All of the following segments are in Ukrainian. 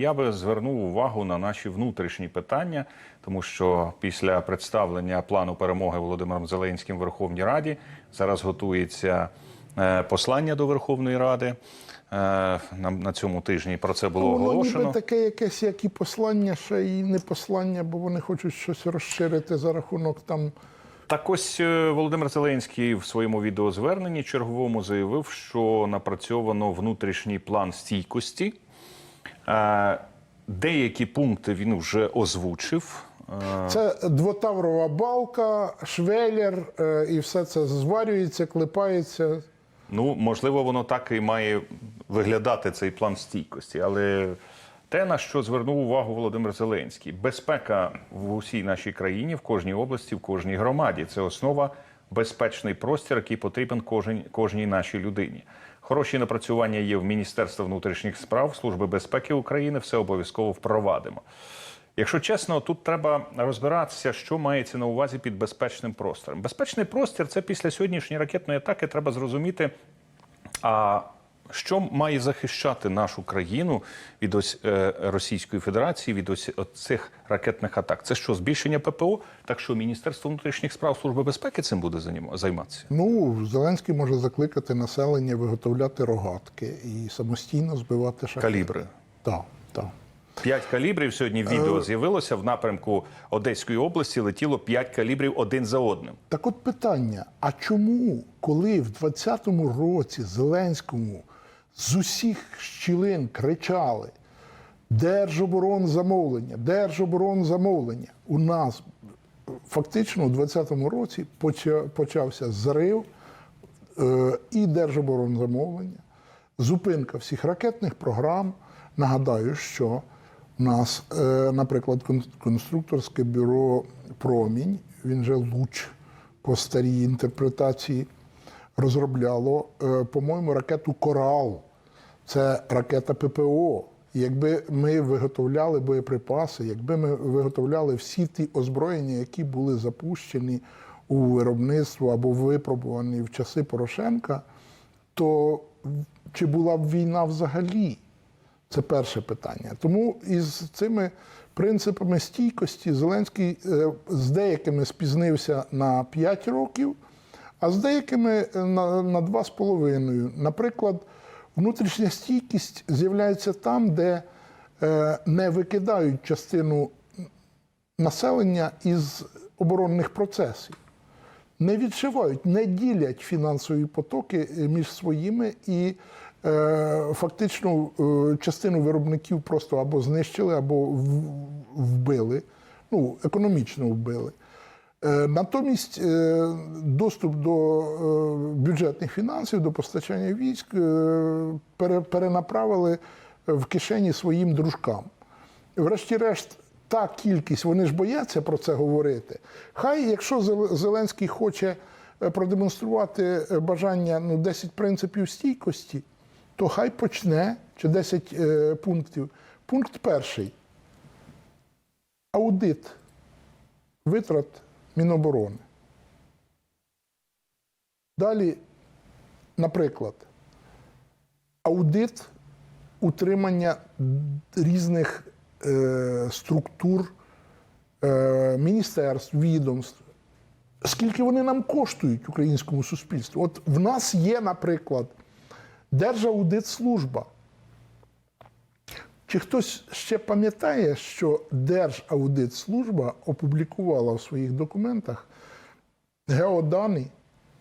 Я би звернув увагу на наші внутрішні питання, тому що після представлення плану перемоги Володимиром Зеленським в Верховній Раді зараз готується е, послання до Верховної Ради. Е, На, на цьому тижні про це було Воно оголошено. ніби таке якесь, як і послання, ще і не послання, бо вони хочуть щось розширити за рахунок там. Так ось е, Володимир Зеленський в своєму відеозверненні черговому заявив, що напрацьовано внутрішній план стійкості. Е, Деякі пункти він вже озвучив. Е, Це двотаврова балка, швеллер, е, і все це зварюється, клепається. Ну, можливо, воно так і має виглядати цей план стійкості, але те, на що звернув увагу Володимир Зеленський, безпека в усій нашій країні, в кожній області, в кожній громаді це основа безпечний простір, який потрібен кожен, кожній нашій людині. Хороші напрацювання є в Міністерства внутрішніх справ, Служби безпеки України. Все обов'язково впровадимо. Якщо чесно, тут треба розбиратися, що мається на увазі під безпечним простором. Безпечний простір це після сьогоднішньої ракетної атаки. Треба зрозуміти, а що має захищати нашу країну від ось е, Російської Федерації, від ось цих ракетних атак. Це що, збільшення ППО? Так що Міністерство внутрішніх справ Служби безпеки цим буде займатися? Ну, Зеленський може закликати населення виготовляти рогатки і самостійно збивати шахеди. Калібри. Так, так. П'ять калібрів сьогодні відео з'явилося в напрямку Одеської області. Летіло п'ять калібрів один за одним. Так от питання: а чому, коли в 20-му році Зеленському з усіх щілин кричали Держоборонзамовлення, Держоборонзамовлення, у нас фактично у 20-му році почався зрив е, і Держоборонзамовлення, зупинка всіх ракетних програм. Нагадаю, що у нас, е, наприклад, конструкторське бюро Промінь, він же Луч по старій інтерпретації, розробляло, е, по-моєму, ракету Корал. Це ракета ППО. Якби ми виготовляли боєприпаси, якби ми виготовляли всі ті озброєння, які були запущені у виробництво або випробувані в часи Порошенка, то чи була б війна взагалі? Це перше питання. Тому із цими принципами стійкості Зеленський е, з деякими спізнився на 5 років, а з деякими е, на, на 2,5. Наприклад, внутрішня стійкість з'являється там, де е, не викидають частину населення із оборонних процесів. Не відшивають, не ділять фінансові потоки е, між своїми і е, фактично частину виробників просто або знищили, або вбили, ну, економічно вбили. Е, Натомість е, доступ до е, бюджетних фінансів, до постачання військ перенаправили в кишені своїм дружкам. Врешті-решт, та кількість, вони ж бояться про це говорити. Хай, якщо Зеленський хоче продемонструвати бажання ну, 10 принципів стійкості, то хай почне чи 10 е, пунктів. Пункт перший. Аудит витрат Міноборони. Далі, наприклад, аудит утримання різних е, структур, е, міністерств, відомств. Скільки вони нам коштують українському суспільству? От в нас є, наприклад, Держаудитслужба. Чи хтось ще пам'ятає, що Держаудитслужба опублікувала в своїх документах геодані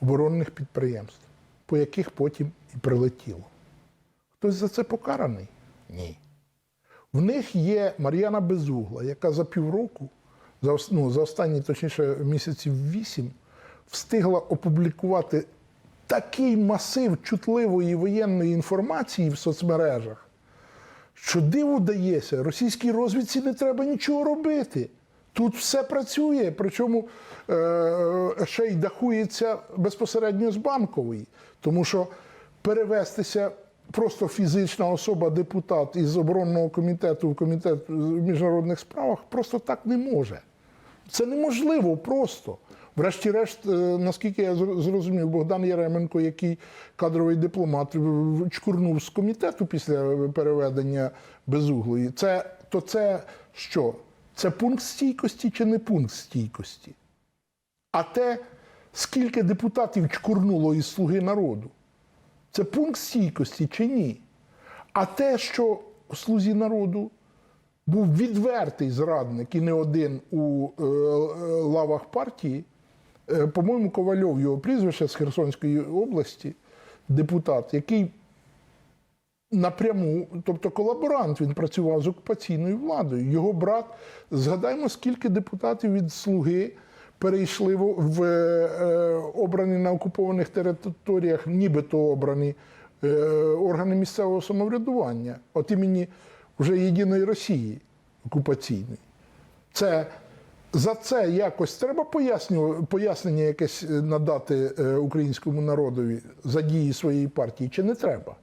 оборонних підприємств, по яких потім і прилетіло? Хтось за це покараний? Ні. В них є Мар'яна Безугла, яка за півроку, за, ну, за останні, точніше, місяців вісім, встигла опублікувати такий масив чутливої воєнної інформації в соцмережах, що диву дається, російській розвідці не треба нічого робити. Тут все працює, причому е, ще й дахується безпосередньо з банкової, тому що перевестися просто фізична особа, депутат із оборонного комітету в комітет в міжнародних справах просто так не може. Це неможливо просто. Врешті-решт, е, наскільки я зрозумів, Богдан Яременко, який кадровий дипломат, чкурнув з комітету після переведення безуглої. Це, то це що? Це пункт стійкості чи не пункт стійкості? А те, скільки депутатів чкурнуло із Слуги народу, це пункт стійкості чи ні? А те, що слузі народу був відвертий зрадник і не один у е, е, лавах партії, по-моєму, Ковальов, його прізвище з Херсонської області, депутат, який напряму, тобто колаборант, він працював з окупаційною владою. Його брат, згадаймо, скільки депутатів від слуги перейшли в, в е, обрані на окупованих територіях, нібито обрані е, органи місцевого самоврядування, от імені вже єдиної Росії окупаційної. Це за це якось треба пояснення якесь е, надати е, українському народові за дії своєї партії, чи не треба?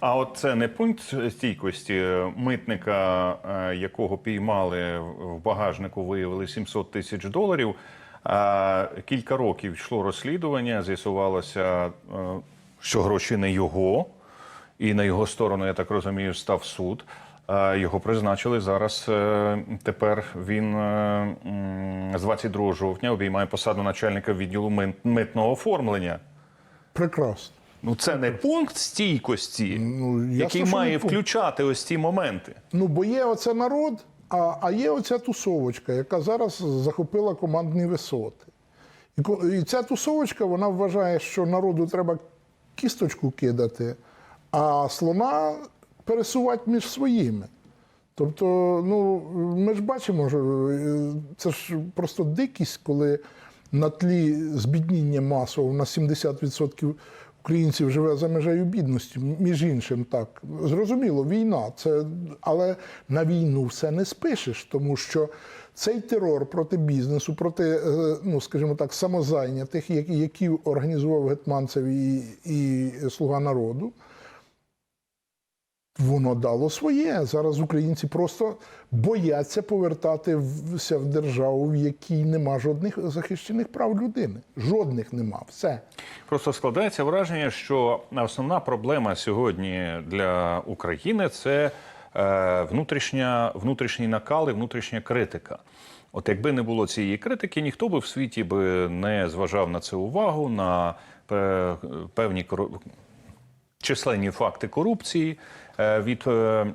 А от це не пункт стійкості митника, е, якого піймали в багажнику, виявили 700 тисяч доларів. Кілька років йшло розслідування, з'ясувалося, що гроші не його, і на його сторону, я так розумію, став суд. А Його призначили зараз. е, Тепер він е, з 22 жовтня обіймає посаду начальника відділу митного оформлення. Прекрасно. Ну, це не пункт стійкості, Ну, ясно, який має включати ось ці моменти. Ну, бо є оце народ, а, а є оця тусовочка, яка зараз захопила командні висоти. І, і ця тусовочка вона вважає, що народу треба кісточку кидати, а слона пересувати між своїми. Тобто, ну, ми ж бачимо, е, це ж просто дикість, коли на тлі збідніння масового на 70% українців живе за межею бідності, між іншим, так. Зрозуміло, війна, це, але на війну все не спишеш, тому що цей терор проти бізнесу, проти, е, ну, скажімо так, самозайнятих, які організував Гетманцев і, і Слуга народу, Воно дало своє. Зараз українці просто бояться повертатися в державу, в якій нема жодних захищених прав людини. Жодних нема. Все. Просто складається враження, що основна проблема сьогодні для України це е, внутрішня, внутрішній накал і внутрішня критика. От якби не було цієї критики, ніхто би в світі би не зважав на це увагу, на пе- певні численні факти корупції е, від е,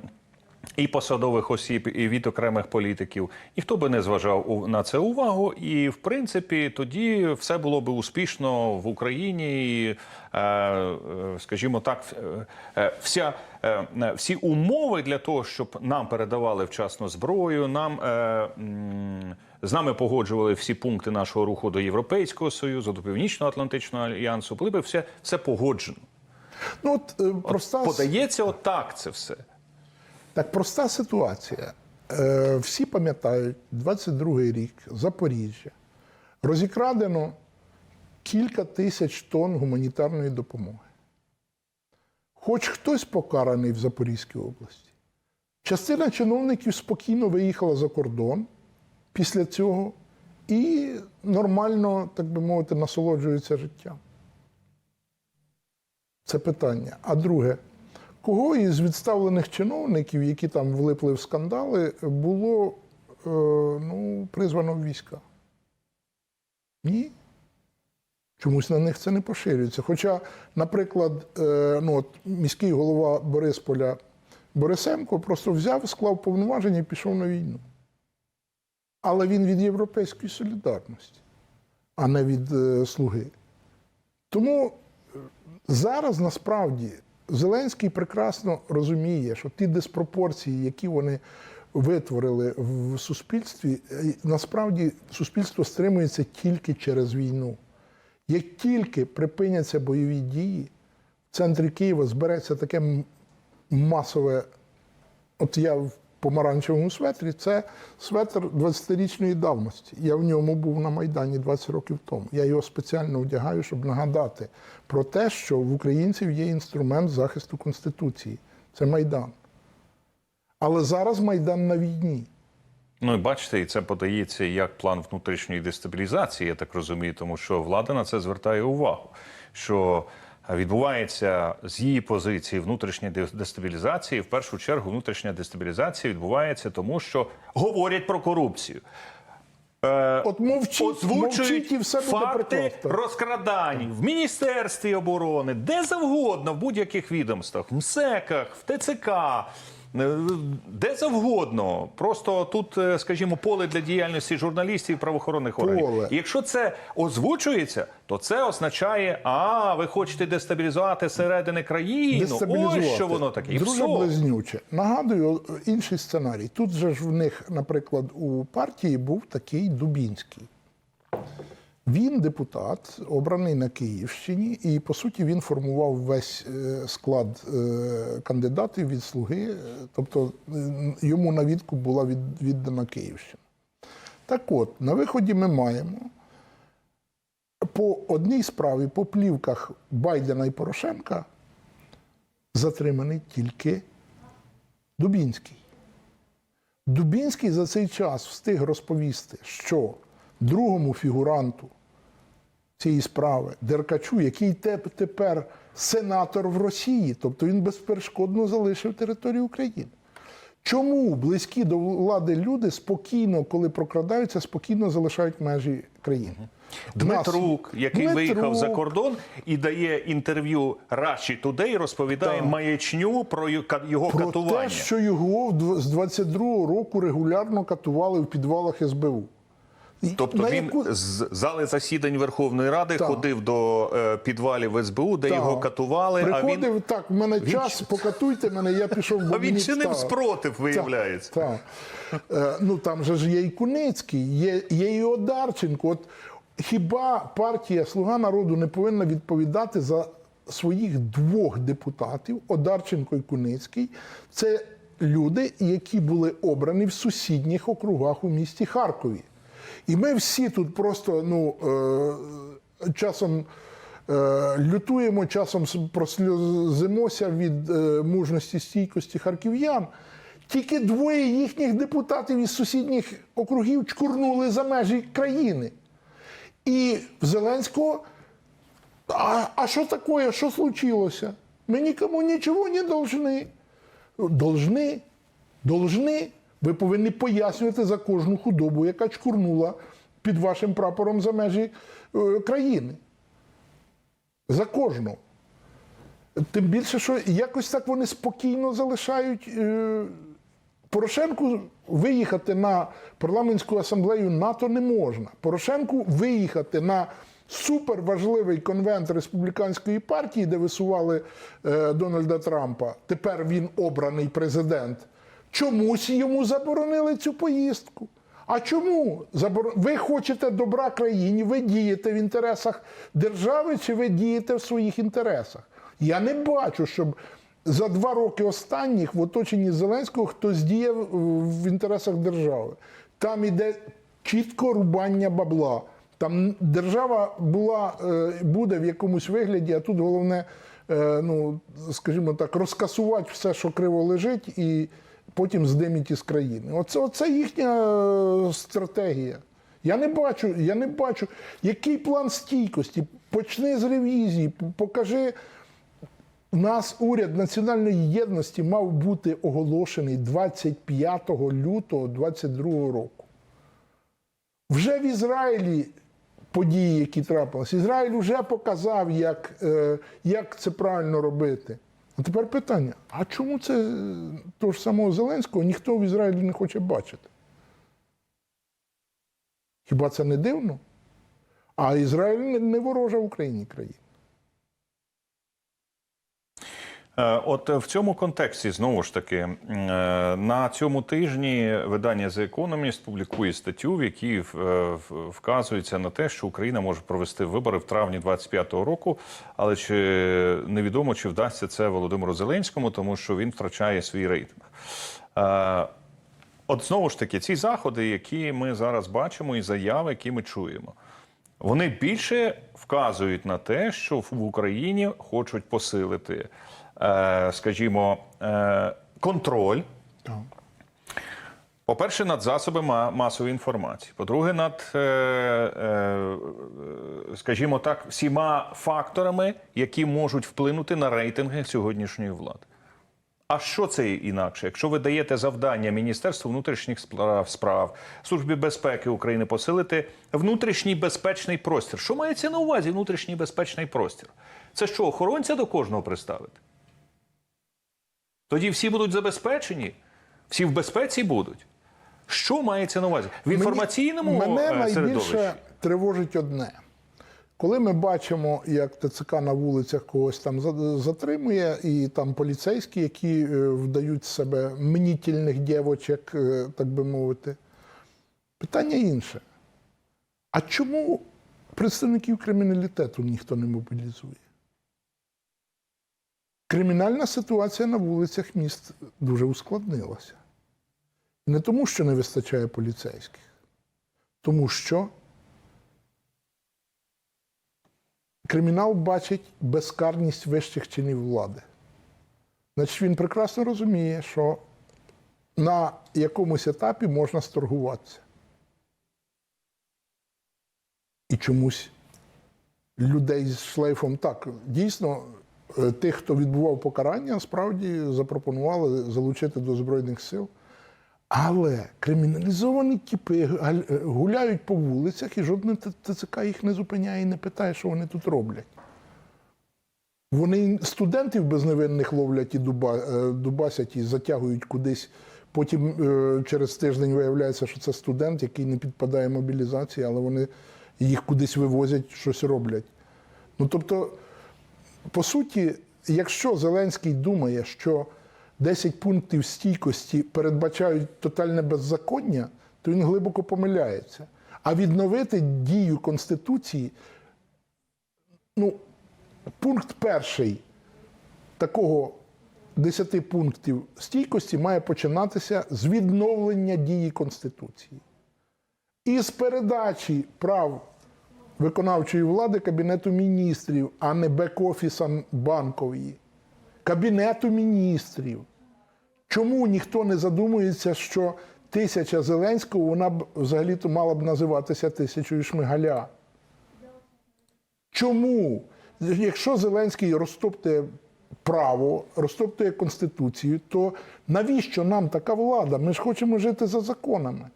і посадових осіб, і від окремих політиків. Ніхто би не зважав на це увагу, і в принципі тоді все було би успішно в Україні. І, е, скажімо так, вся. Всі умови для того, щоб нам передавали вчасно зброю, нам з нами погоджували всі пункти нашого руху до Європейського союзу, до Північно-Атлантичного альянсу, були би все, все погоджено. Ну, от, е, проста, с- Подається отак це все. так, проста ситуація. Е, всі пам'ятають, 22-й рік, Запоріжжя. Розікрадено кілька тисяч тонн гуманітарної допомоги. Хоч хтось покараний в Запорізькій області. Частина чиновників спокійно виїхала за кордон після цього і нормально, так би мовити, насолоджуються життям. Це питання. А друге, кого із відставлених чиновників, які там влипли в скандали, було е, ну, призвано в війська? Ні. Чомусь на них це не поширюється. Хоча, наприклад, е, ну, от, міський голова Борисполя Борисенко просто взяв, склав повноваження і пішов на війну. Але він від Європейської солідарності, а не від е, слуги. Тому зараз насправді Зеленський прекрасно розуміє, що ті диспропорції, які вони витворили в суспільстві, е, насправді суспільство стримується тільки через війну. Як тільки припиняться бойові дії, в центрі Києва збереться таке масове. От я помаранчевому светрі, це светр 20-річної давності. Я в ньому був на Майдані 20 років тому. Я його спеціально вдягаю, щоб нагадати про те, що в українців є інструмент захисту Конституції. Це Майдан. Але зараз Майдан на війні. Ну і бачите, і це подається як план внутрішньої дестабілізації, я так розумію, тому що влада на це звертає увагу, що відбувається з її позиції внутрішня дестабілізації. в першу чергу внутрішня дестабілізація відбувається тому, що говорять про корупцію. Е, От мовчіть, мовчіть і все буде факти розкрадань в міністерстві оборони, де завгодно, в будь-яких відомствах, в МСЕКах, в ТЦК. Е, Де завгодно, просто тут, е, скажімо, поле для діяльності журналістів і правоохоронних органів. Поле. І якщо це озвучується, то це означає, а ви хочете дестабілізувати середини країни. Ось що воно таке. Все. близнюче. Нагадую е, інший сценарій. Тут же ж в них, наприклад, у партії був такий Дубінський. Він депутат, обраний на Київщині, і по суті він формував весь е, склад е, кандидатів від слуги. е, Тобто йому на відкуп була віддана Київщина. Так от, на виході ми маємо по одній справі, по плівках Байдена і Порошенка, затриманий тільки Дубінський. Дубінський за цей час встиг розповісти, що другому фігуранту цієї справи Деркачу, який тепер сенатор в Росії, тобто він безперешкодно залишив територію України. Чому близькі до влади люди спокійно, коли прокрадаються, спокійно залишають межі країни? Дмитрук, який виїхав за кордон і дає інтерв'ю Раші Today, розповідає Так. маячню про його Про катування. те, що його з 22-го року регулярно катували в підвалах СБУ. Тобто на він яку- з зали засідань Верховної Ради Так. ходив до е, підвалів СБУ, де Так. його катували. Приходив, а він, так, в мене час, покатуйте мене, я пішов, бо а він чинив спротив, виявляється. Так. Е, ну там же ж є і Куницький, є, є і Одарченко. От хіба партія Слуга народу не повинна відповідати за своїх двох депутатів, Одарченко і Куницький? Це люди, які були обрані в сусідніх округах у місті Харкові. І ми всі тут просто ну, е, часом. Е, Лютуємо часом с- просльозимося від е, мужності стійкості харків'ян. Тільки двоє їхніх депутатів із сусідніх округів чкурнули за межі країни. І в Зеленського. А, а що таке? Що случилося? Ми нікому нічого не должны. Должны. Должны. Ви повинні пояснювати за кожну худобу, яка чкурнула під вашим прапором за межі е, країни. За кожну. Тим більше, що якось так вони спокійно залишають. Е, Порошенку виїхати на парламентську асамблею НАТО не можна. Порошенку виїхати на суперважливий конвент республіканської партії, де висували е, Дональда Трампа. Тепер він обраний президент. Чомусь йому заборонили цю поїздку. А чому? Ви хочете добра країні, ви дієте в інтересах держави чи ви дієте в своїх інтересах? Я не бачу, щоб за два роки останніх в оточенні Зеленського хтось діяв в інтересах держави. Там іде чітко рубання бабла. Там держава була, е, буде в якомусь вигляді, а тут головне, е, ну, скажімо так, розкасувати все, що криво лежить, і потім здиміть із країни. Оце, оце їхня е, стратегія. Я не бачу, я не бачу, який план стійкості. Почни з ревізії, покажи. У нас уряд національної єдності мав бути оголошений 25 лютого 2022 року. Вже в Ізраїлі події, які трапились, Ізраїль вже показав, як, е, як це правильно робити. А тепер питання: а чому це того ж самого Зеленського ніхто в Ізраїлі не хоче бачити? Хіба це не дивно? А Ізраїль не- ворожа в Україні країна. Е, От е, в цьому контексті знову ж таки е, на цьому тижні видання The Economist публікує статтю, в якій е, вказується на те, що Україна може провести вибори в травні 25-го року, але чи невідомо чи вдасться це Володимиру Зеленському, тому що він втрачає свій рейтинг. От знову ж таки, ці заходи, які ми зараз бачимо, і заяви, які ми чуємо, вони більше вказують на те, що в Україні хочуть посилити, скажімо, е, контроль. По-перше, над засобами масової інформації. По-друге, над, е, е, е, скажімо так, всіма факторами, які можуть вплинути на рейтинги сьогоднішньої влади. А що це інакше? Якщо ви даєте завдання Міністерству внутрішніх справ, справ Службі безпеки України посилити внутрішній безпечний простір. Що мається на увазі внутрішній безпечний простір? Це що, охоронця до кожного приставити? Тоді всі будуть забезпечені, всі в безпеці будуть. Що мається на увазі? В інформаційному мене е, середовищі? найбільше тривожить одне. Коли ми бачимо, як ТЦК на вулицях когось там затримує, і там поліцейські, які е, вдають себе мнітільних дівочок, е, так би мовити, питання інше. А чому представників криміналітету ніхто не мобілізує? Кримінальна ситуація на вулицях міст дуже ускладнилася. Не тому, що не вистачає поліцейських, тому що кримінал бачить безкарність вищих чинів влади. Значить, він прекрасно розуміє, що на якомусь етапі можна сторгуватися. І чомусь людей з шлейфом так, дійсно, тих, хто відбував покарання, справді запропонували залучити до Збройних сил. Але криміналізовані тіпи гуляють по вулицях, і жодне ТЦК їх не зупиняє і не питає, що вони тут роблять. Вони студентів безневинних ловлять і е, дубасять і затягують кудись. Потім е, через тиждень виявляється, що це студент, який не підпадає мобілізації, але вони їх кудись вивозять, щось роблять. Ну тобто, по суті, якщо Зеленський думає, що 10 пунктів стійкості передбачають тотальне беззаконня, то він глибоко помиляється. А відновити дію Конституції, ну, пункт перший такого 10 пунктів стійкості має починатися з відновлення дії Конституції. І з передачі прав виконавчої влади Кабінету міністрів, а не бек-офісам банкової. Кабінету міністрів. Чому ніхто не задумується, що тисяча Зеленського вона б взагалі-то мала б називатися тисячою Шмигаля? Чому? Якщо Зеленський розтоптує право, розтоптує Конституцію, то навіщо нам така влада? Ми ж хочемо жити за законами.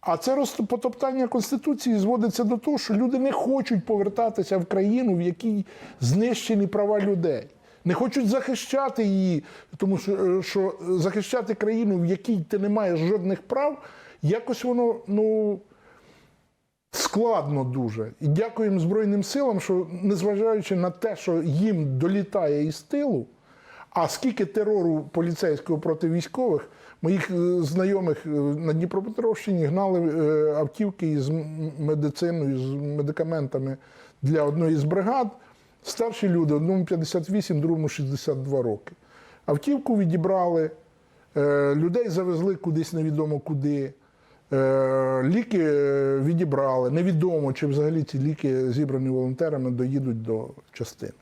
А це потоптання Конституції зводиться до того, що люди не хочуть повертатися в країну, в якій знищені права людей. Не хочуть захищати її, тому що, е, що захищати країну, в якій ти не маєш жодних прав, якось воно ну, складно дуже. І дякуємо Збройним силам, що незважаючи на те, що їм долітає із тилу, а скільки терору поліцейського проти військових, моїх е, знайомих е, на Дніпропетровщині гнали е, автівки із медициною, з медикаментами для одної з бригад. Старші люди, одному 58, другому 62 роки. Автівку відібрали, людей завезли кудись невідомо куди. Ліки відібрали. Невідомо, чи взагалі ці ліки, зібрані волонтерами, доїдуть до частини.